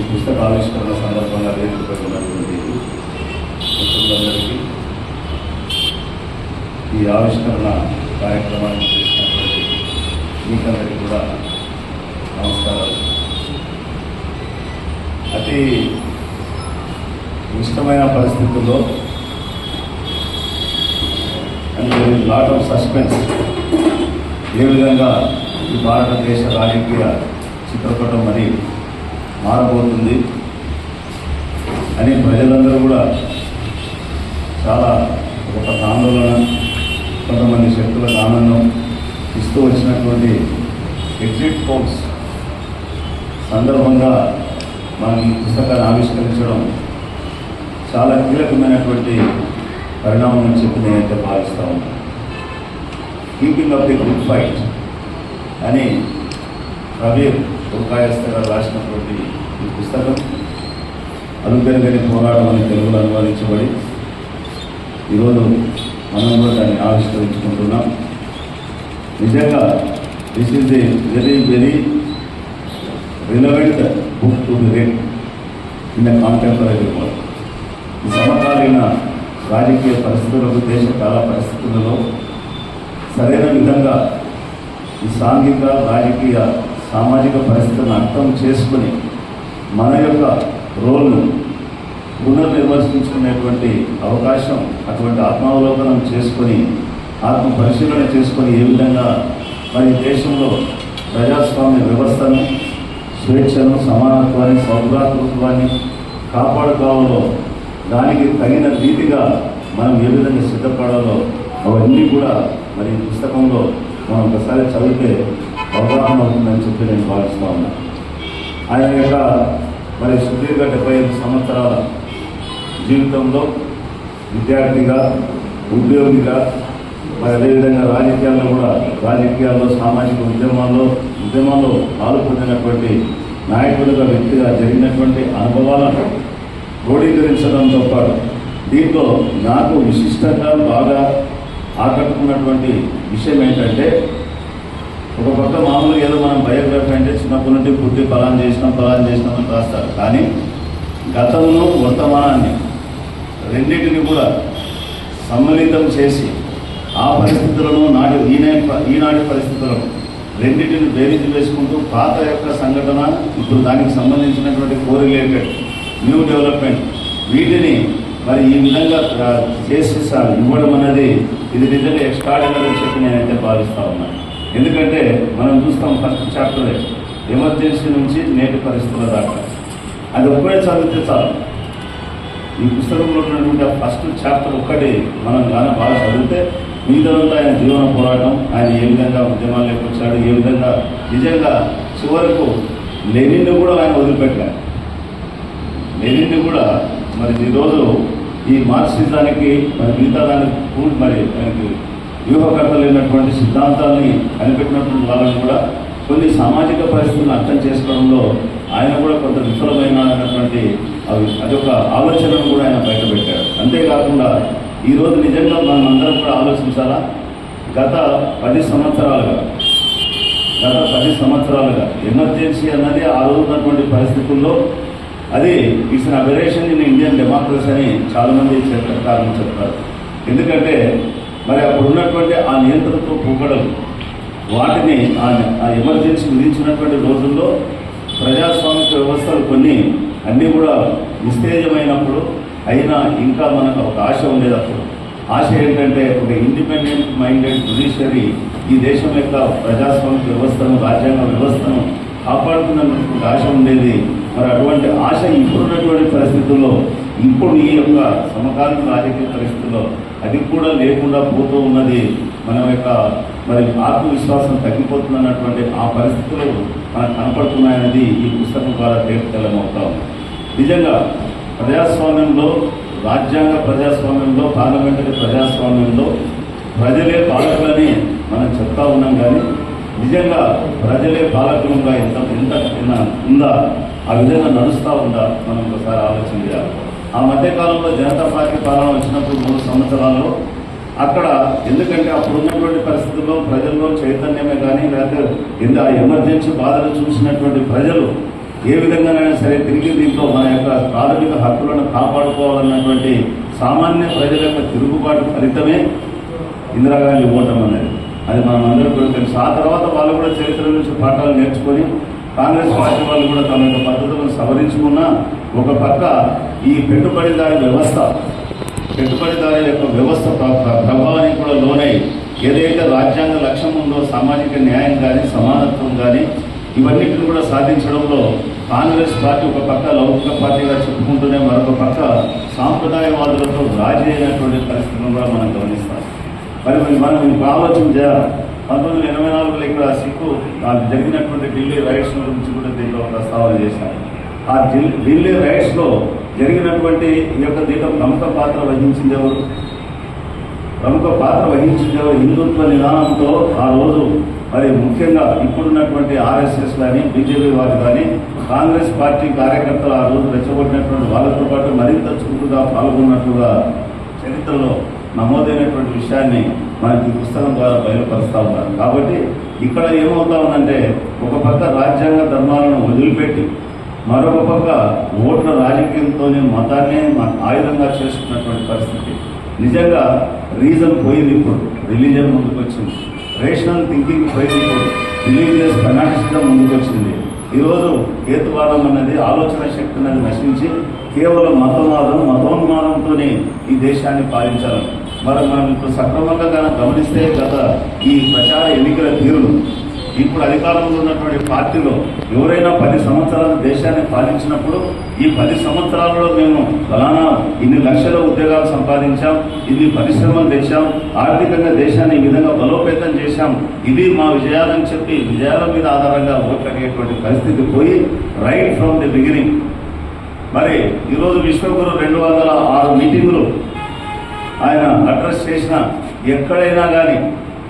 ఈ పుస్తక ఆవిష్కరణ సందర్భంగా వేదికపై ఉన్నటువంటి మిత్రులందరికీ ఈ ఆవిష్కరణ కార్యక్రమాన్ని చేసినటువంటి మీకందరికీ కూడా నమస్కారాలు. అతి ఇష్టమైన పరిస్థితుల్లో అండ్ లాట్ ఆఫ్ సస్పెన్స్ ఏ విధంగా ఈ భారతదేశ రాజకీయ చిత్రపటం మరి మారబోతుంది అని ప్రజలందరూ కూడా చాలా ఒక ఆందోళన కొంతమంది శక్తులకు ఆనందం ఇస్తూ వచ్చినటువంటి ఎగ్జిట్ పోల్స్ సందర్భంగా మనం ఈ పుస్తకాన్ని ఆవిష్కరించడం చాలా కీలకమైనటువంటి పరిణామం అని చెప్పి నేనైతే భావిస్తా ఉన్నాను keeping up the good fight అని ప్రవీర్ ఉల్కాయస్త గారు రాసినటువంటి ఈ పుస్తకం. అలుపెరగని పోరాటం అని తెలుగులో అనువాదించబడి ఈరోజు మనం కూడా దాన్ని ఆవిష్కరించుకుంటున్నాం. నిజంగా this is a very very relevant book to the rate in the contemporary world ఈ సమకాలీన రాజకీయ పరిస్థితులకు దేశ కాల పరిస్థితులలో సరైన విధంగా ఈ సాంఘిక రాజకీయ సామాజిక పరిస్థితులను అర్థం చేసుకుని మన యొక్క రోల్ను పునర్నిర్వచించుకునేటువంటి అవకాశం అటువంటి ఆత్మావలోకనం చేసుకొని ఆత్మ పరిశీలన చేసుకొని ఏ విధంగా మరి దేశంలో ప్రజాస్వామ్య వ్యవస్థను స్వేచ్ఛను సమానత్వాన్ని సౌభ్రాతృత్వాన్ని కాపాడుకోవాలో దానికి తగిన రీతిగా మనం ఏ విధంగా సిద్ధపడాలో అవన్నీ కూడా మరి పుస్తకంలో మనం ఒకసారి చదివితే అవగాహన అవుతుందని చెప్పి నేను భావిస్తూ ఉన్నా. ఆయన యొక్క మరి సుదీర్ఘ డెబ్బై ఐదు సంవత్సరాల జీవితంలో విద్యార్థిగా ఉద్యోగిగా మరి అదేవిధంగా రాజకీయాల్లో కూడా రాజకీయాల్లో సామాజిక ఉద్యమాల్లో ఉద్యమాల్లో పాల్పొందినటువంటి నాయకులుగా వ్యక్తిగా జరిగినటువంటి అనుభవాలను క్రోడీకరించడంతో పాటు దీంట్లో నాకు విశిష్టంగా బాగా ఆకట్టుకున్నటువంటి విషయం ఏంటంటే ఒక పక్క మామూలుగా ఏదో మనం బయోగ్రఫీ అంటే చిన్నప్పటి నుండి పుట్టి ఫలాన్ చేసినాం ఫలాన్ చేసినాం అని రాస్తారు. కానీ గతంలో వర్తమానాన్ని రెండింటిని కూడా సమ్మిళితం చేసి ఆ పరిస్థితులను నాటి ఈనాటి ఈనాటి పరిస్థితులను రెండింటిని బేరీజు వేసుకుంటూ పాత యొక్క సంఘటన ఇప్పుడు దానికి సంబంధించినటువంటి కోరిలేటెడ్ న్యూ డెవలప్మెంట్ వీటిని మరి ఈ విధంగా చేసి ఇవ్వడం అనేది ఇది నిజంగా ఎక్స్ట్రాడినరీ చెప్పి నేనైతే భావిస్తూ ఉన్నాను. ఎందుకంటే మనం చూస్తాం ఫస్ట్ చాప్టరే ఎమర్జెన్సీ నుంచి నేటి పరిస్థితుల దాకా. అది ఒక్కడే చదివితే చాలు. ఈ పుస్తకంలో ఉన్నటువంటి ఆ ఫస్ట్ చాప్టర్ ఒక్కటి మనం కానీ బాగా చదివితే మిగతాదంతా ఆయన జీవన పోరాటం ఆయన ఏ విధంగా ఉద్యమాల్లోకి వచ్చాడు ఏ విధంగా నిజంగా చివరకు లెనిన్ని కూడా ఆయన వదిలిపెట్టారు లెనిన్ని కూడా మరి ఈరోజు ఈ మార్క్సిజానికి మరి మిగతా దానికి మరి ఆయనకి వ్యూహకర్తలైనటువంటి సిద్ధాంతాన్ని కనిపెట్టినటువంటి వాళ్ళని కూడా కొన్ని సామాజిక పరిస్థితులను అర్థం చేసుకోవడంలో ఆయన కూడా కొంత విఫలమైనటువంటి అవి అదొక ఆలోచనను కూడా ఆయన బయటపెట్టాడు అంతేకాకుండా ఈరోజు నిజంగా మనం అందరం కూడా ఆలోచించాలా? గత పది సంవత్సరాలుగా గత పది సంవత్సరాలుగా ఎమర్జెన్సీ అన్నది ఆ రోజున్నటువంటి పరిస్థితుల్లో అది it's an aberration in Indian democracy అని చాలామంది చెప్పారు కారణం చెప్తారు. ఎందుకంటే మరి అప్పుడు ఉన్నటువంటి ఆ నియంత్రణతో పూకడలు వాటిని ఆ ఆ ఎమర్జెన్సీ విధించినటువంటి రోజుల్లో ప్రజాస్వామిక వ్యవస్థలు కొన్ని అన్నీ కూడా నిస్తేజమైనప్పుడు అయినా ఇంకా మనకు ఒక ఆశ ఉండేది అప్పుడు. ఆశ ఏంటంటే ఒక ఇండిపెండెంట్ మైండెడ్ జుడిషియరీ ఈ దేశం యొక్క ప్రజాస్వామిక వ్యవస్థను రాజ్యాంగ వ్యవస్థను కాపాడుతున్నటువంటి ఆశ ఉండేది. మరి అటువంటి ఆశ ఇప్పుడున్నటువంటి పరిస్థితుల్లో ఇప్పుడు ఈ యొక్క సమకాలీన రాజకీయ పరిస్థితుల్లో అది కూడా లేకుండా పోతూ ఉన్నది. మన యొక్క మరి ఆత్మవిశ్వాసం తగ్గిపోతుందన్నటువంటి ఆ పరిస్థితులు మనకు కనపడుతున్నాయనేది ఈ పుస్తకం ద్వారా తేలితెల్లమవుతా ఉంది నిజంగా ప్రజాస్వామ్యంలో రాజ్యాంగ ప్రజాస్వామ్యంలో పార్లమెంటరీ ప్రజాస్వామ్యంలో ప్రజలే పాలకులని మనం చెప్తా ఉన్నాం కానీ నిజంగా ప్రజలే పాలకులుగా ఎంత ఎంత ఉందా ఆ విధంగా నడుస్తూ ఉందా మనం ఒకసారి ఆలోచన చేయాలి. ఆ మధ్యకాలంలో జనతా పార్టీ పాలన వచ్చినప్పుడు మూడు సంవత్సరాల్లో అక్కడ ఎందుకంటే అప్పుడు ఉన్నటువంటి పరిస్థితుల్లో ప్రజల్లో చైతన్యమే కానీ లేకపోతే ఎంత ఎమర్జెన్సీ బాధలు చూసినటువంటి ప్రజలు ఏ విధంగానైనా సరే తిరిగి దీంట్లో మన యొక్క ప్రాథమిక హక్కులను కాపాడుకోవాలన్నటువంటి సామాన్య ప్రజల యొక్క తిరుగుబాటు ఫలితమే ఇందిరాగాంధీ ఓటమి అనేది అది మనం అందరూ కూడా తెలుసు. ఆ తర్వాత వాళ్ళు కూడా చరిత్ర నుంచి పాఠాలు నేర్చుకొని కాంగ్రెస్ పార్టీ వాళ్ళు కూడా తమ యొక్క పద్ధతులను సవరించుకున్న ఒక పక్క ఈ పెట్టుబడిదారి వ్యవస్థ పెట్టుబడిదారుల యొక్క వ్యవస్థ ప్రభావానికి కూడా లోనై ఏదైతే రాజ్యాంగ లక్ష్యం ఉందో సామాజిక న్యాయం కానీ సమానత్వం కానీ ఇవన్నిటిని కూడా సాధించడంలో కాంగ్రెస్ పార్టీ ఒక పక్క లౌకిక పార్టీగా చెప్పుకుంటూనే మరొక పక్క సాంప్రదాయవాదులతో రాజీ అయినటువంటి పరిస్థితులను కూడా మనం గమనిస్తాం. మరి మనం ఇంకో ఆలోచన చేయాలి? పంతొమ్మిది వందల ఎనభై నాలుగులో ఇక్కడ సిక్కు ఆ జరిగినటువంటి ఢిల్లీ రైట్స్ గురించి కూడా దీంట్లో ప్రస్తావన చేశాను ఆ ఢిల్లీ ఢిల్లీ రైట్స్లో జరిగినటువంటి ఈ యొక్క దీంట్లో ప్రముఖ పాత్ర వహించింది ఎవరు? ప్రముఖ పాత్ర వహించింది ఎవరు? హిందుత్వ నిదానంతో ఆ రోజు మరి ముఖ్యంగా ఇప్పుడున్నటువంటి ఆర్ఎస్ఎస్ కానీ బీజేపీ వారు కానీ కాంగ్రెస్ పార్టీ కార్యకర్తలు ఆ రోజు రెచ్చగొట్టినటువంటి వాళ్ళతో పాటు మరింత చురుకుగా పాల్గొన్నట్లుగా చరిత్రలో నమోదైనటువంటి విషయాన్ని మనకి పుస్తకం ద్వారా బయలుపరుస్తూ ఉన్నారు. కాబట్టి ఇక్కడ ఏమవుతా ఉందంటే ఒక పక్క రాజ్యాంగ ధర్మాలను వదిలిపెట్టి మరొక పక్క ఓట్ల రాజకీయంతోనే మతాన్నే మ- ఆయుధంగా చేసుకున్నటువంటి పరిస్థితి. నిజంగా రీజన్ పోయింది ఇప్పుడు. రిలీజన్ ముందుకు వచ్చింది రేషనల్ థింకింగ్ పోయింది ఇప్పుడు. రిలీజియస్ ఫెనాటిసిజం ముందుకు వచ్చింది ఈరోజు హేతువాదం అన్నది ఆలోచన శక్తి అనేది నశించి కేవలం మతవాదం మతోన్మాదంతోనే ఈ దేశాన్ని పాలించాలి మరి మనం ఇప్పుడు సక్రమంగా కనుక గమనిస్తే గత ఈ ప్రచార ఎన్నికల తీరును ఇప్పుడు అధికారంలో ఉన్నటువంటి పార్టీలో ఎవరైనా పది సంవత్సరాలు దేశాన్ని పాలించినప్పుడు ఈ పది సంవత్సరాలలో మేము ఫలానా ఇన్ని లక్షల ఉద్యోగాలు సంపాదించాం ఇన్ని పరిశ్రమలు తెచ్చాం ఆర్థికంగా దేశాన్ని ఈ విధంగా బలోపేతం చేశాం ఇది మా విజయాలని చెప్పి విజయాల మీద ఆధారంగా ఓట్లనేటువంటి పరిస్థితి పోయి రైట్ ఫ్రమ్ ది బిగినింగ్ మరి ఈరోజు విశ్వగురు రెండు వందల ఆరు మీటింగులు ఆయన అడ్రస్ చేసిన ఎక్కడైనా కానీ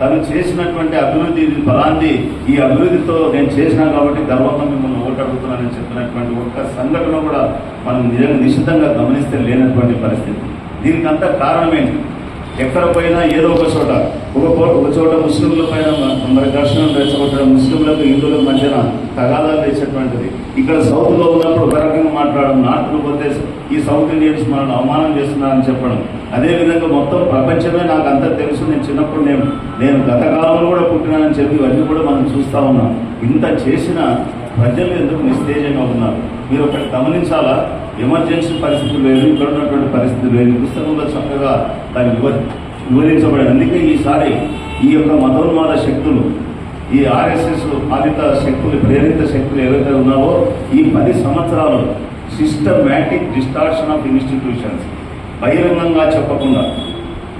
తను చేసినటువంటి అభివృద్ధి ఇది ఫలాంది ఈ అభివృద్ధితో నేను చేసినా కాబట్టి గర్వంగా మిమ్మల్ని ఓటు చెప్పినటువంటి ఒక్క సంఘటన కూడా మనం నిజంగా నిశ్చితంగా గమనిస్తే లేనటువంటి పరిస్థితి. దీనికి అంతా ఎక్కడ పోయినా ఏదో ఒక చోట ఒక ఒక చోట ముస్లింల పైన మరి ఘర్షణలు రెచ్చగొట్టడం ముస్లింలకు హిందువుల మధ్యన తగాదాలు తెచ్చేటువంటిది ఇక్కడ సౌత్లో ఉన్నప్పుడు ఒక రకంగా మాట్లాడడం నార్త్లో పోతే ఈ సౌత్ ఇండియన్స్ మనల్ని అవమానం చేస్తున్నారని చెప్పడం. అదేవిధంగా మొత్తం ప్రపంచమే నాకు అంతా తెలుసు. నేను చిన్నప్పుడు నేను నేను గత కాలంలో కూడా పుట్టినానని చెప్పి ఇవన్నీ కూడా మనం చూస్తూ ఉన్నాం. ఇంత చేసిన ప్రజలు ఎందుకు నిస్తేజంగా ఉన్నారు? మీరు ఒకటి గమనించాలా? ఎమర్జెన్సీ పరిస్థితులు లేదు ఇక్కడ ఉన్నటువంటి పరిస్థితులు లేదు పుస్తకంలో చక్కగా దాన్ని వివరి వివరించబడింది. అందుకే ఈసారి ఈ యొక్క మతోన్మాద శక్తులు ఈ ఆర్ఎస్ఎస్ ఆదిత శక్తులు ప్రేరిత శక్తులు ఏవైతే ఉన్నావో ఈ పది సంవత్సరాలు సిస్టమేటిక్ డిస్టార్షన్ ఆఫ్ ఇన్స్టిట్యూషన్స్ బహిరంగంగా చెప్పకుండా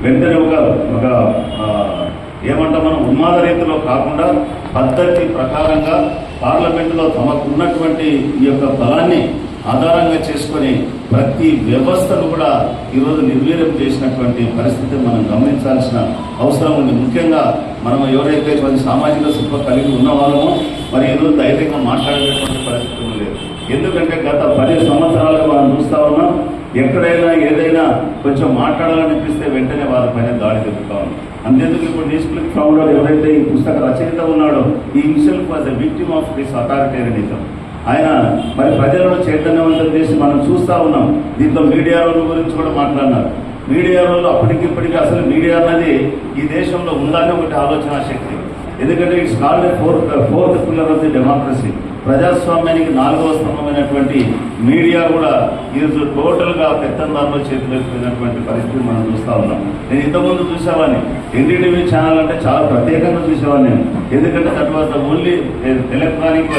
వెంటనే ఒక ఒక ఏమంటాం మనం ఉన్మాద రీతిలో కాకుండా పద్ధతి ప్రకారంగా పార్లమెంటులో తమకు ఉన్నటువంటి ఈ యొక్క బలాన్ని ఆధారంగా చేసుకొని ప్రతి వ్యవస్థను కూడా ఈరోజు నిర్వీర్యం చేసినటువంటి పరిస్థితి మనం గమనించాల్సిన అవసరం ఉంది. ముఖ్యంగా మనం ఎవరైతే కొంచెం సామాజిక స్పృహ కలిగి ఉన్న వాళ్ళమో మరి ఈరోజు ధైర్యంగా మాట్లాడేటువంటి పరిస్థితులు లేదు. ఎందుకంటే గత పది సంవత్సరాలుగా మనం చూస్తా ఉన్నాం ఎక్కడైనా ఏదైనా కొంచెం మాట్లాడాలనిపిస్తే వెంటనే వారిపైన దాడి జరుగుతా ఉంది. అంతేందుకు ఇప్పుడు నిష్క్లిక్ ఫౌండర్ ఎవరైతే ఈ పుస్తక రచయిత ఉన్నాడో ఈ himself was a victim of this authoritarianism. ఆయన మరి ప్రజలను చైతన్యవంతం చేసి మనం చూస్తా ఉన్నాం. దీంట్లో మీడియా రోల్ గురించి కూడా మాట్లాడినారు. మీడియా రోల్ అప్పటికిప్పటికీ అసలు మీడియా అనేది ఈ దేశంలో ఉందని ఒకటి ఆలోచన శక్తి. ఎందుకంటే it's called fourth fourth pillar of the democracy. ప్రజాస్వామ్యానికి నాలుగవ స్తంభమైనటువంటి మీడియా కూడా ఈరోజు టోటల్గా పెత్తందారులో చేతులెత్తిపోయినటువంటి పరిస్థితి మనం చూస్తా ఉన్నాం. నేను ఇంతకుముందు చూసేవాడిని. ఎన్డీటీవీ ఛానల్ అంటే చాలా ప్రత్యేకంగా చూసేవాడిని నేను. ఎందుకంటే తర్వాత only electronic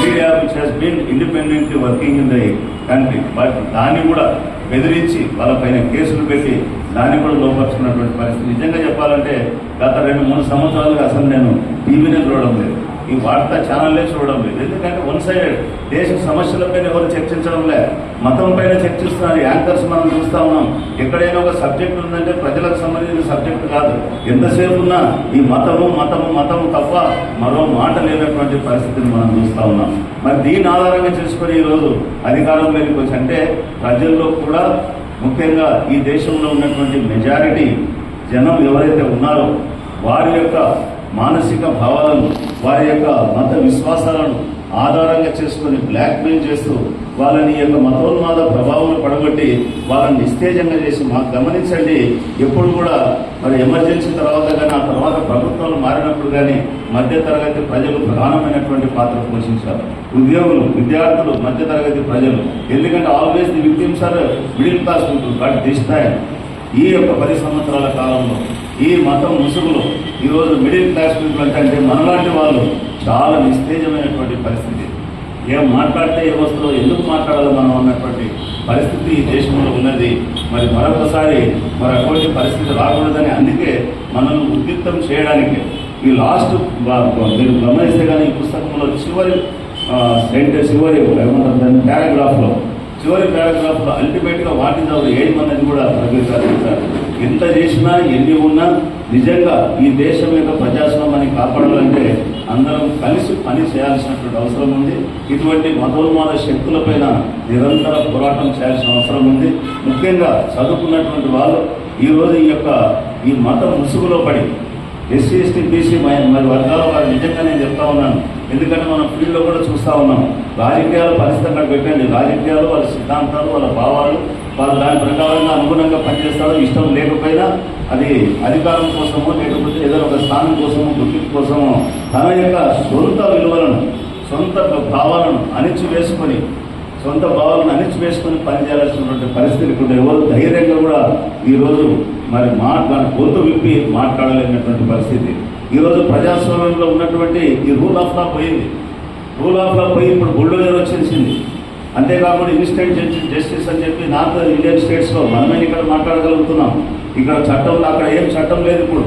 media which has been independently working in the country but దాన్ని కూడా బెదిరించి వాళ్ళపైన కేసులు పెట్టి దాన్ని కూడా లోపరుచుకున్నటువంటి పరిస్థితి. నిజంగా చెప్పాలంటే గత రెండు మూడు సంవత్సరాలుగా అసలు నేను టీవీనే చూడడం లేదు. ఈ వార్తా ఛానల్లే చూడడం లేదు. ఎందుకంటే వన్ సైడెడ్ దేశ సమస్యలపైన ఎవరు చర్చించడం లే. మతం పైన చర్చిస్తున్నారు యాంకర్స్ మనం చూస్తా ఉన్నాం. ఎక్కడైనా ఒక సబ్జెక్ట్ ఉందంటే ప్రజలకు సంబంధించిన సబ్జెక్ట్ కాదు. ఎంతసేపు ఉన్నా ఈ మతము మతము మతము తప్ప మరో మాట లేనటువంటి పరిస్థితిని మనం చూస్తా ఉన్నాం. మరి దీని ఆధారంగా చేసుకొని ఈరోజు అధికారంలోకి వచ్చి అంటే ప్రజల్లో కూడా ముఖ్యంగా ఈ దేశంలో ఉన్నటువంటి మెజారిటీ జనం ఎవరైతే ఉన్నారో వారి యొక్క మానసిక భావాలను వారి యొక్క మత విశ్వాసాలను ఆధారంగా చేసుకొని బ్లాక్మెయిల్ చేస్తూ వాళ్ళని యొక్క మతోన్మాద ప్రభావం పడగొట్టి వాళ్ళని నిస్తేజంగా చేసి మాకు గమనించండి. ఎప్పుడు కూడా మరి ఎమర్జెన్సీ తర్వాత కానీ ఆ తర్వాత ప్రభుత్వాలు మారినప్పుడు కానీ మధ్యతరగతి ప్రజలు ప్రధానమైనటువంటి పాత్ర పోషించారు. ఉద్యోగులు విద్యార్థులు మధ్యతరగతి ప్రజలు. ఎందుకంటే always the victims are middle class people but this time ఈ యొక్క పది సంవత్సరాల కాలంలో ఈ మతం ముసుగులో ఈరోజు మిడిల్ క్లాస్ పీపుల్ అంటే మనలాంటి వాళ్ళు చాలా నిస్తేజమైనటువంటి పరిస్థితి. ఏం మాట్లాడితే ఏ వస్తుందో ఎందుకు మాట్లాడాలో మనం అన్నటువంటి పరిస్థితి ఈ దేశంలో ఉన్నది. మరి మరొకసారి మరి అటువంటి పరిస్థితి రాకూడదని అందుకే మనల్ని ఉద్యుక్తం చేయడానికి ఈ లాస్ట్ మీరు గమనిస్తే కానీ ఈ పుస్తకంలో చివరి సెంటర్ చివరి ఏమంటారు దాన్ని పారాగ్రాఫ్లో చివరి పారాగ్రాఫ్లో అల్టిమేట్గా వాటిని ఇస్ అవర్ ఎయిమ్ కూడా ప్రకటిస్తారు ఎంత చేసినా ఎన్ని ఉన్నా నిజంగా ఈ దేశం యొక్క ప్రజాస్వామ్యాన్ని కాపాడాలంటే అందరం కలిసి పని చేయాల్సినటువంటి అవసరం ఉంది. ఇటువంటి మతోన్మాద శక్తులపైన నిరంతర పోరాటం చేయాల్సిన అవసరం ఉంది. ముఖ్యంగా చదువుకున్నటువంటి వాళ్ళు ఈరోజు ఈ యొక్క ఈ మత ముసుగులో పడి ఎస్సీ ఎస్టీ బీసీ మరి వర్గాల వారు నిజంగా నేను చెప్తా ఉన్నాను. ఎందుకంటే మనం ఫీల్డ్లో కూడా చూస్తూ ఉన్నాము రాజకీయాల పరిస్థితి అక్కడ పెట్టండి రాజకీయాలు వాళ్ళ సిద్ధాంతాలు వాళ్ళ భావాలు వాళ్ళు దాని ప్రకారంగా అనుగుణంగా పనిచేస్తారో ఇష్టం లేకపోయినా అది అధికారం కోసమో లేకపోతే ఏదైనా ఒక స్థానం కోసమో గుర్తింపు కోసమో తన యొక్క సొంత విలువలను సొంత భావాలను అణిచివేసుకొని సొంత భావాలను అణిచివేసుకొని పనిచేయాల్సినటువంటి పరిస్థితి ఇప్పుడు ఎవరు ధైర్యంగా కూడా ఈరోజు మరి మాట్లా గొంతు విప్పి మాట్లాడలేనటువంటి పరిస్థితి. ఈరోజు ప్రజాస్వామ్యంలో ఉన్నటువంటి ఈ రూల్ ఆఫ్ లా పోయింది. రూల్ ఆఫ్ లా పోయి ఇప్పుడు బుల్డోజర్ వచ్చేసింది. అంతేకాకుండా ఇన్స్టెంట్ జస్టిస్ జస్టిస్ అని చెప్పి నార్త్ ఇండియన్ స్టేట్స్లో మనమే ఇక్కడ మాట్లాడగలుగుతున్నాం. ఇక్కడ చట్టం అక్కడ ఏం చట్టం లేదు ఇప్పుడు.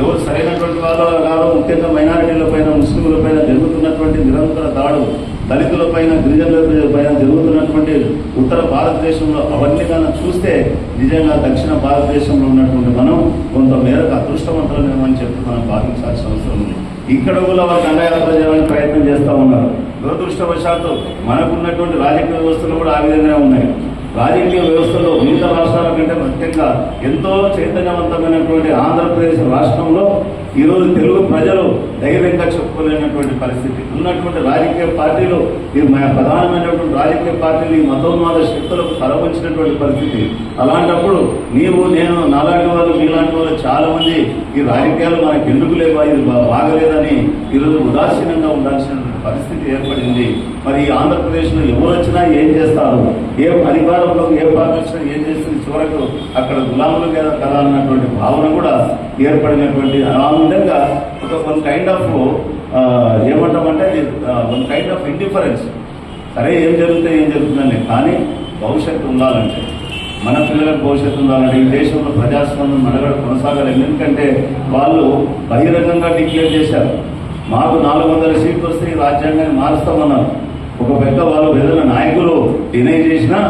ఎవరు సరైనటువంటి వాళ్ళ కాదు ముఖ్యంగా మైనారిటీల పైన ముస్లింల పైన జరుగుతున్నటువంటి నిరంతర దాడులు దళితుల పైన గిరిజనుల పైన జరుగుతున్నటువంటి ఉత్తర భారతదేశంలో అవన్నీ కన్నా చూస్తే నిజంగా దక్షిణ భారతదేశంలో ఉన్నటువంటి మనం కొంత మేరకు అదృష్టవంతులమని చెప్పి మనం భావించాల్సిన అవసరం ఉంది. ఇక్కడ కూడా వాళ్ళు దండయాత్ర చేయాలని ప్రయత్నం చేస్తూ ఉన్నారు. దురదృష్టవశాత్తు మనకున్నటువంటి రాజకీయ వ్యవస్థలు కూడా ఆ విధంగానే ఉన్నాయి. రాజకీయ వ్యవస్థలో మిగతా రాష్ట్రాల కంటే ముఖ్యంగా ఎంతో చైతన్యవంతమైనటువంటి ఆంధ్రప్రదేశ్ రాష్ట్రంలో ఈరోజు తెలుగు ప్రజలు ధైర్యంగా చెప్పుకోలేనటువంటి పరిస్థితి. ఉన్నటువంటి రాజకీయ పార్టీలు ఈ మన ప్రధానమైనటువంటి రాజకీయ పార్టీలు ఈ మతోన్మాద శక్తులకు తలవంచినటువంటి పరిస్థితి. అలాంటప్పుడు నీవు నేను నాలాంటి వాళ్ళు మీలాంటి వాళ్ళు చాలా మంది ఈ రాజకీయాలు మనకు ఎందుకు లేవా ఇది బాగలేదని ఈరోజు ఉదాసీనంగా ఉండాల్సిన పరిస్థితి ఏర్పడింది. మరి ఆంధ్రప్రదేశ్లో ఎవరు వచ్చినా ఏం చేస్తారు? ఏ అధికారంలో ఏ పార్టీ వచ్చినా ఏం చేస్తుంది చివరకు అక్కడ గులాములు కదా కదా అన్నటువంటి భావన కూడా ఏర్పడినటువంటి ఆ విధంగా ఒక వన్ కైండ్ ఆఫ్ ఏమంటామంటే వన్ కైండ్ ఆఫ్ ఇండిఫరెన్స్. సరే ఏం జరుగుతుంది ఏం జరుగుతుందండి కానీ భవిష్యత్తు ఉండాలంటే మన పిల్లలకు భవిష్యత్తు ఉండాలంటే ఈ దేశంలో ప్రజాస్వామ్యం మనగడ కొనసాగాలి. ఎందుకంటే వాళ్ళు బహిరంగంగా డిక్లేర్ చేశారు. మాకు నాలుగు వందల సీట్లు వస్తే ఈ రాజ్యాంగాన్ని మారుస్తామన్నారు. ఒక పెద్ద వాళ్ళు ఏదైనా నాయకులు డినై చేసినా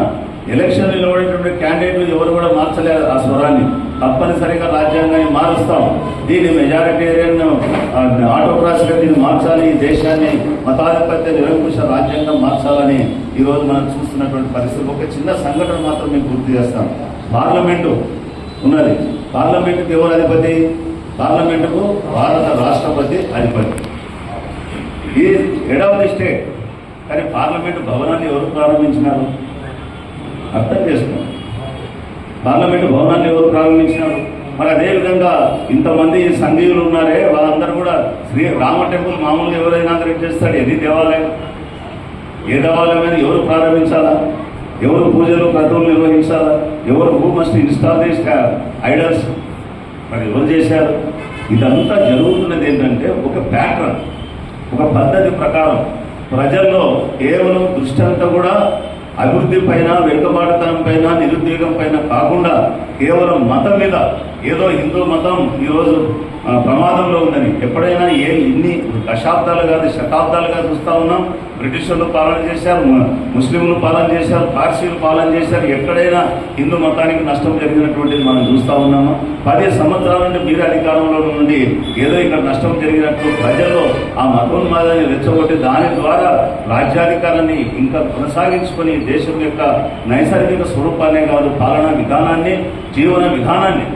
ఎలక్షన్ నిలబడేటువంటి క్యాండిడేట్లు ఎవరు కూడా మార్చలేరు ఆ స్వరాన్ని. తప్పనిసరిగా రాజ్యాంగాన్ని మారుస్తాం. దీన్ని మెజారిటేరియన్ ఆటోక్రాసీగా దీన్ని మార్చాలి. ఈ దేశాన్ని మతాధిపత్య నిరంకుశ రాజ్యాంగం మార్చాలని ఈరోజు మనం చూస్తున్నటువంటి పరిస్థితి. ఒక చిన్న సంఘటన మాత్రం మేము గుర్తు చేస్తాం. పార్లమెంటు ఉన్నది. పార్లమెంటుకు ఎవరు అధిపతి? పార్లమెంటుకు భారత రాష్ట్రపతి అధిపతి. ఈ హెడ్ ఆఫ్ ది స్టేట్ కానీ పార్లమెంటు భవనాన్ని ఎవరు ప్రారంభించినారు? అర్థం చేసుకోండి. పార్లమెంటు భవనాన్ని ఎవరు ప్రారంభించినారు? మరి అదేవిధంగా ఇంతమంది సంఘీయులు ఉన్నారే వాళ్ళందరూ కూడా శ్రీ రామ టెంపుల్ మామూలుగా ఎవరైనా చేస్తాడు ఎన్ని దేవాలయం? ఏ దేవాలయమైన ఎవరు ప్రారంభించాలా? ఎవరు పూజలు క్రతువులు నిర్వహించాలా? ఎవరు who must install these idols? మరి ఎవరు చేశారు? ఇదంతా జరుగుతున్నది ఏంటంటే ఒక ప్యాటర్న్. ఒక పద్ధతి ప్రకారం ప్రజల్లో కేవలం దృష్టి అంతా కూడా అభివృద్ధి పైన వెనుకబాటుతనం పైన నిరుద్యోగం పైన కాకుండా కేవలం మతం మీద ఏదో హిందూ మతం ఈరోజు ప్రమాదంలో ఉందని. ఎప్పుడైనా ఏ ఇన్ని దశాబ్దాలు కాదు శతాబ్దాలుగా చూస్తా ఉన్నాం. బ్రిటిషర్లు పాలన చేశారు ముస్లింలు పాలన చేశారు పార్సీలు పాలన చేశారు. ఎక్కడైనా హిందూ మతానికి నష్టం జరిగినటువంటిది మనం చూస్తా ఉన్నాము? పది సంవత్సరాల నుండి మీరు అధికారంలో నుండి ఏదో ఇక్కడ నష్టం జరిగినట్లు ప్రజల్లో ఆ మతోన్మాదాన్ని రెచ్చగొట్టి దాని ద్వారా రాజ్యాధికారాన్ని ఇంకా కొనసాగించుకొని దేశం యొక్క నైసర్గిక స్వరూపాన్నే కాదు పాలనా విధానాన్ని జీవన విధానాన్ని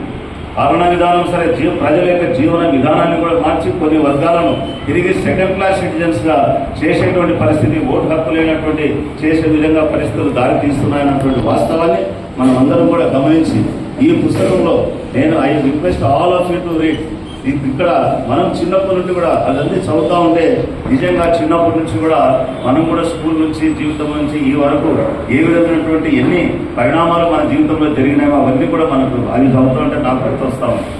పాలనా విధానం సరే జీవ ప్రజల యొక్క జీవన విధానాన్ని కూడా మార్చి కొన్ని వర్గాలను తిరిగి సెకండ్ క్లాస్ సిటిజన్స్గా చేసేటువంటి పరిస్థితి ఓటు హక్కు లేనటువంటి చేసే విధంగా పరిస్థితులు దారి తీస్తున్నాయన్నటువంటి వాస్తవాన్ని మనం అందరం కూడా గమనించి ఈ పుస్తకంలో నేను I request all of you to read ఇక్కడ మనం చిన్నప్పటి నుండి కూడా అదన్నీ చదువుతా ఉంటే నిజంగా చిన్నప్పటి నుంచి కూడా మనం కూడా స్కూల్ నుంచి జీవితం నుంచి ఈ వరకు ఏ విధమైనటువంటి ఎన్ని పరిణామాలు మన జీవితంలో జరిగినాయో అవన్నీ కూడా మనకు అవి చదువుతూ ఉంటే నాకు గుర్తొస్తా ఉంది.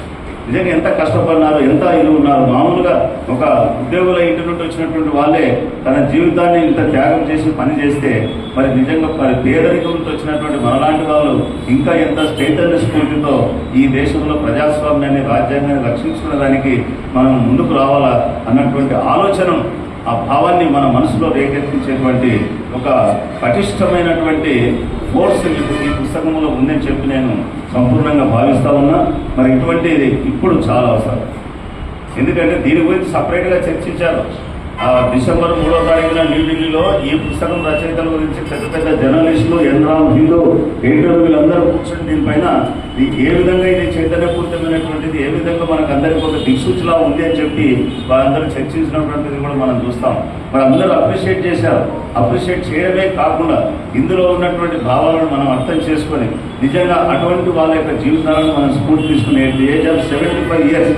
నిజంగా ఎంత కష్టపడినారు ఎంత ఇది ఉన్నారు మామూలుగా ఒక ఉద్యోగుల ఇంటి నుండి వచ్చినటువంటి వాళ్ళే తన జీవితాన్ని ఇంత త్యాగం చేసి పని చేస్తే మరి నిజంగా మరి పేదరికం నుండి వచ్చినటువంటి మనలాంటి వాళ్ళు ఇంకా ఎంత చైతన్య స్ఫూర్తితో ఈ దేశంలో ప్రజాస్వామ్యాన్ని రాజ్యాంగాన్ని రక్షించుకునే దానికి మనం ముందుకు రావాలా అన్నటువంటి ఆలోచన ఆ భావాన్ని మన మనసులో రేకెత్తించేటువంటి ఒక పటిష్టమైనటువంటి ఫోర్స్ ఈ పుస్తకంలో ఉందని చెప్పి నేను సంపూర్ణంగా భావిస్తా ఉన్నా. మరి ఇటువంటిది ఇప్పుడు చాలా అవసరం. ఎందుకంటే దీని గురించి సపరేట్గా చర్చించారు. డిసెంబర్ మూడో తారీఖున న్యూఢిల్లీలో ఈ పుస్తకం రచయితల గురించి పెద్ద పెద్ద జర్నలిస్టులు ఎన్రామ్ హిందూ ఎడిటర్ వీళ్ళందరూ కూర్చొని దీనిపైన ఇది ఏ విధంగా ఇది చైతన్యపూరితమైనటువంటిది ఏ విధంగా మనకు అందరికీ ఒక దిక్సూచిలా ఉంది అని చెప్పి వాళ్ళందరూ చర్చించినటువంటిది కూడా మనం చూస్తాం. మరి అందరూ అప్రిషియేట్ చేశారు. అప్రిషియేట్ చేయడమే కాకుండా ఇందులో ఉన్నటువంటి భావాలను మనం అర్థం చేసుకొని నిజంగా అటువంటి వాళ్ళ యొక్క జీవితాలను మనం స్ఫూర్తి తీసుకుని age of seventy five years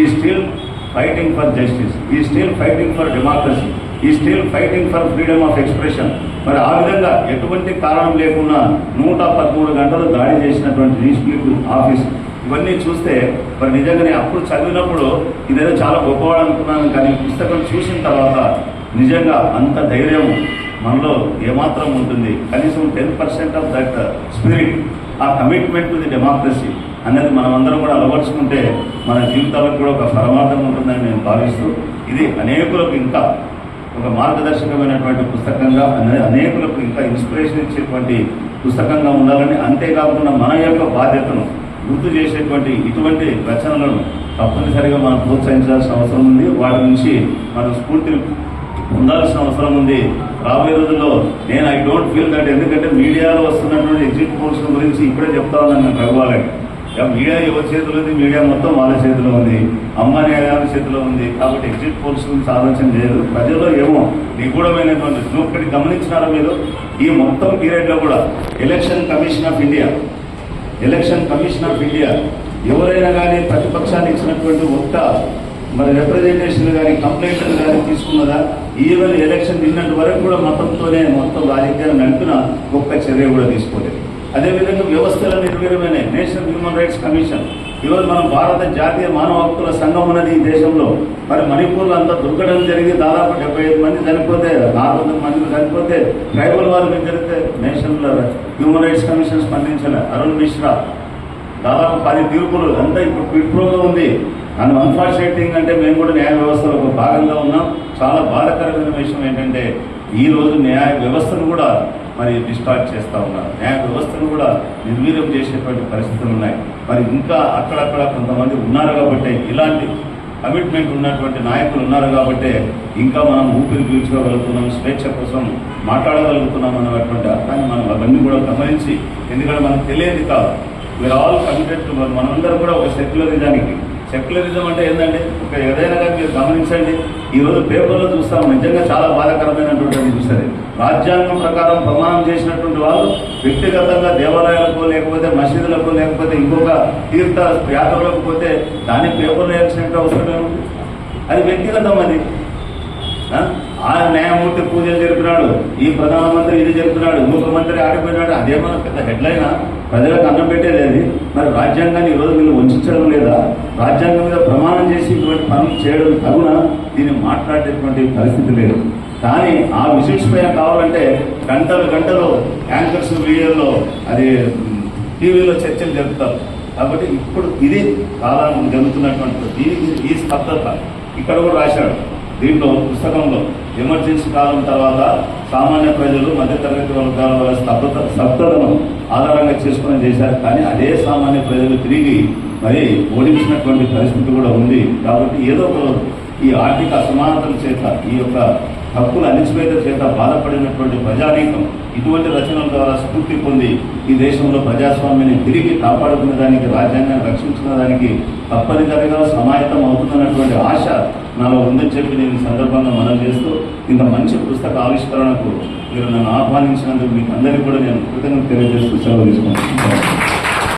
ఈ స్టిల్ ఫైటింగ్ ఫర్ జస్టిస్ ఈ స్టిల్ ఫైటింగ్ ఫర్ డెమోక్రసీ ఈ still fighting for freedom of expression మరి ఆ విధంగా ఎటువంటి కారణం లేకుండా నూట పదమూడు గంటలు దాడి చేసినటువంటి రీస్పీట్ ఆఫీస్ ఇవన్నీ చూస్తే మరి నిజంగా నేను అప్పుడు చదివినప్పుడు ఇదేదో చాలా గొప్పవాడు అనుకున్నాను కానీ ఈ పుస్తకం చూసిన తర్వాత నిజంగా అంత ధైర్యం మనలో ఏమాత్రం ఉంటుంది. కనీసం ten percent of that spirit ఆ కమిట్మెంట్ టు ది డెమోక్రసీ. అనేది మనం అందరం కూడా అలవర్చుకుంటే మన జీవితాలకు కూడా ఒక పరమార్థం ఉంటుందని నేను భావిస్తూ ఇది అనేకులకు ఇంకా ఒక మార్గదర్శకమైనటువంటి పుస్తకంగా అనేది అనేకులకు ఇంకా ఇన్స్పిరేషన్ ఇచ్చేటువంటి పుస్తకంగా ఉండాలని అంతేకాకుండా మన యొక్క బాధ్యతను గుర్తు చేసేటువంటి ఇటువంటి రచనలను తప్పనిసరిగా మనం ప్రోత్సహించాల్సిన అవసరం ఉంది. వాటి నుంచి మనం స్ఫూర్తిని పొందాల్సిన అవసరం ఉంది. రాబోయే రోజుల్లో నేను ఐ డోంట్ ఫీల్ దట్ ఎందుకంటే మీడియాలో వస్తున్నటువంటి ఎగ్జిట్ పోల్స్ గురించి ఇప్పుడే చెప్తా ఉన్నాను నేను రఘువాలకి మీడియా ఎవరి చేతిలో ఉంది? మీడియా మొత్తం వాళ్ళ చేతిలో ఉంది. అంబానీ గారి చేతిలో ఉంది. కాబట్టి ఎగ్జిట్ పోల్స్ గురించి ఆలోచన లేదు. ప్రజల్లో ఏమో నిగూఢమైనటువంటి నువ్వు ఒకటి గమనించినారా మీరు? ఈ మొత్తం పీరియడ్లో కూడా election commission of India election commission of India ఎవరైనా కానీ ప్రతిపక్షాన్ని ఇచ్చినటువంటి ఒక్క మరి రిప్రజెంటేషన్ కానీ కంప్లైంట్లు కానీ తీసుకున్నదా? ఈవెన్ ఎలక్షన్ నిన్నటి వరకు కూడా మతంతోనే మొత్తం రాజకీయాలు నడిపిన ఒక్క చర్య కూడా తీసుకోలేదు. అదేవిధంగా వ్యవస్థల నిర్వీర్యమైన నేషనల్ హ్యూమన్ రైట్స్ కమిషన్ ఈరోజు మనం భారత జాతీయ మానవ హక్కుల సంఘం ఉన్నది ఈ దేశంలో. మరి మణిపూర్లో అంతా దుర్ఘటన జరిగి దాదాపు డెబ్బై ఐదు మంది చనిపోతే నాలుగు వందల మంది చనిపోతే ట్రైబల్ వారికి జరిగితే నేషనల్ హ్యూమన్ రైట్స్ కమిషన్ స్పందించలే. అరుణ్ మిశ్రా. దాదాపు పది తీర్పులు. అంతా ఇప్పుడు పిట్రోగా ఉంది. అండ్ అన్ఫార్చునేట్ థింగ్ అంటే మేము కూడా న్యాయ వ్యవస్థలో ఒక భాగంగా ఉన్నాం. చాలా బాధాకరమైన విషయం ఏంటంటే ఈరోజు న్యాయ వ్యవస్థను కూడా మరి డిస్టార్ట్ చేస్తూ ఉన్నారు. న్యాయ వ్యవస్థను కూడా నిర్వీర్యం చేసేటువంటి పరిస్థితులు ఉన్నాయి. మరి ఇంకా అక్కడక్కడ కొంతమంది ఉన్నారు కాబట్టి ఇలాంటి కమిట్మెంట్ ఉన్నటువంటి నాయకులు ఉన్నారు కాబట్టి ఇంకా మనం ఊపిరి పీల్చుకోగలుగుతున్నాం స్వేచ్ఛ కోసం మాట్లాడగలుగుతున్నాం అన్నటువంటి అర్థాన్ని మనం అవన్నీ కూడా గమనించి ఎందుకంటే మనకు తెలియదు కాదు. వీఆర్ ఆల్ కమిటెడ్ మనందరం కూడా ఒక సెక్యులరిజానికి సెక్యులరిజం అంటే ఏంటంటే ఒక ఏదైనా కానీ మీరు గమనించండి. ఈ రోజు పేపర్లో చూస్తాం నిజంగా చాలా బాధాకరమైనటువంటి చూస్తుంది రాజ్యాంగం ప్రకారం ప్రమాణం చేసినటువంటి వాళ్ళు వ్యక్తిగతంగా దేవాలయాలకు లేకపోతే మసీదులకు లేకపోతే ఇంకొక తీర్థ యాత్రలకు పోతే దాన్ని పేపర్లో వేయాల్సిన అవసరం ఏముంది అది వ్యక్తిగతం అది. ఆ? న్యాయమూర్తి పూజలు జరుపుతున్నాడు ఈ ప్రధానమంత్రి ఇది జరుపుతున్నాడు ముఖ్యమంత్రి మంత్రి ఆడిపోయినాడు మన పెద్ద హెడ్లైన్. ప్రజలకు అన్నం పెట్టేది మరి రాజ్యాంగాన్ని ఈరోజు వీళ్ళు వంచడం లేదా? రాజ్యాంగం మీద ప్రమాణం చేసి ఇటువంటి పనులు చేయడం తగున దీన్ని మాట్లాడేటువంటి పరిస్థితి లేదు. కానీ ఆ విషయస్ పైన కావాలంటే గంటలు గంటలు యాంకర్స్ వీడియోలో అది టీవీలో చర్చలు జరుపుతారు. కాబట్టి ఇప్పుడు ఇది కాలం జరుగుతున్నటువంటి దీనికి ఈ స్తబ్దత. ఇక్కడ కూడా రాశాడు. దీంట్లో పుస్తకంలో ఎమర్జెన్సీ కాలం తర్వాత సామాన్య ప్రజలు మధ్యతరగతి వర్గాల వాళ్ళ స్తబ్దత స్తబ్దతను ఆధారంగా చేసుకుని చేశారు. కానీ అదే సామాన్య ప్రజలు తిరిగి మరి ఓడించినటువంటి పరిస్థితి కూడా ఉంది. కాబట్టి ఏదో ఒక ఈ ఆర్థిక అసమానతల చేత ఈ యొక్క హక్కుల అణిచివేత చేత బాధపడినటువంటి ప్రజానీకం ఇటువంటి రచనల ద్వారా స్ఫూర్తి పొంది ఈ దేశంలో ప్రజాస్వామ్యాన్ని తిరిగి కాపాడుకునే దానికి రాజ్యాంగాన్ని రక్షించుకునే దానికి తప్పనిసరిగా సమాయత్తం అవుతుందన్నటువంటి ఆశ నాలో ఉందని చెప్పి నేను ఈ సందర్భంగా మనం చేస్తూ ఇంత మంచి పుస్తక ఆవిష్కరణకు మీరు నన్ను ఆహ్వానించినందుకు మీకు అందరికీ కూడా నేను కృతజ్ఞత తెలియజేస్తూ సెలవు తీసుకుంటున్నాను.